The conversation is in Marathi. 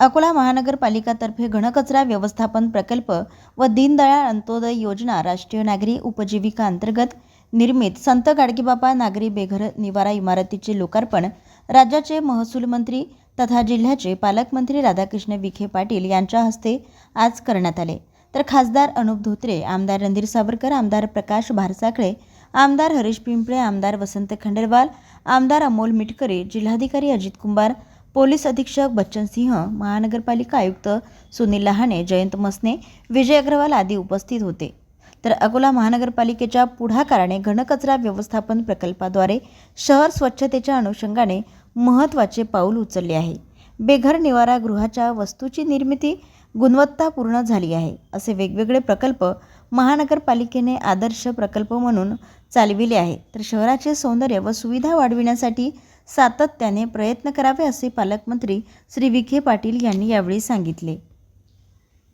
अकोला महानगरपालिकातर्फे घनकचरा व्यवस्थापन प्रकल्प व दीनदयाळ अंत्योदय योजना राष्ट्रीय नागरी उपजीविका अंतर्गत निर्मित संत गाडगेबाबा नागरी बेघर निवारा इमारतीचे लोकार्पण राज्याचे महसूल मंत्री तथा जिल्ह्याचे पालकमंत्री राधाकृष्ण विखे पाटील यांच्या हस्ते आज करण्यात आले. तर खासदार अनुप धोत्रे आमदार रणधीर सावरकर आमदार प्रकाश भारसाखळे आमदार हरीश पिंपळे आमदार वसंत खंडेलवाल आमदार अमोल मिटकरे जिल्हाधिकारी अजित कुंभार पोलीस अधीक्षक बच्चन सिंह महानगरपालिका आयुक्त सुनील लहाने जयंत मसने विजय अग्रवाल आदी उपस्थित होते. तर अकोला महानगरपालिकेच्या पुढाकाराने घनकचरा व्यवस्थापन प्रकल्पाद्वारे शहर स्वच्छतेच्या अनुषंगाने महत्त्वाचे पाऊल उचलले आहे. बेघर निवारा गृहाच्या वस्तूची निर्मिती गुणवत्तापूर्ण झाली आहे असे वेगवेगळे प्रकल्प महानगरपालिकेने आदर्श प्रकल्प म्हणून चालविले आहे तर शहराचे सौंदर्य व सुविधा वाढविण्यासाठी सातत्याने प्रयत्न करावे असे पालकमंत्री श्री विखे पाटील यांनी यावेळी सांगितले.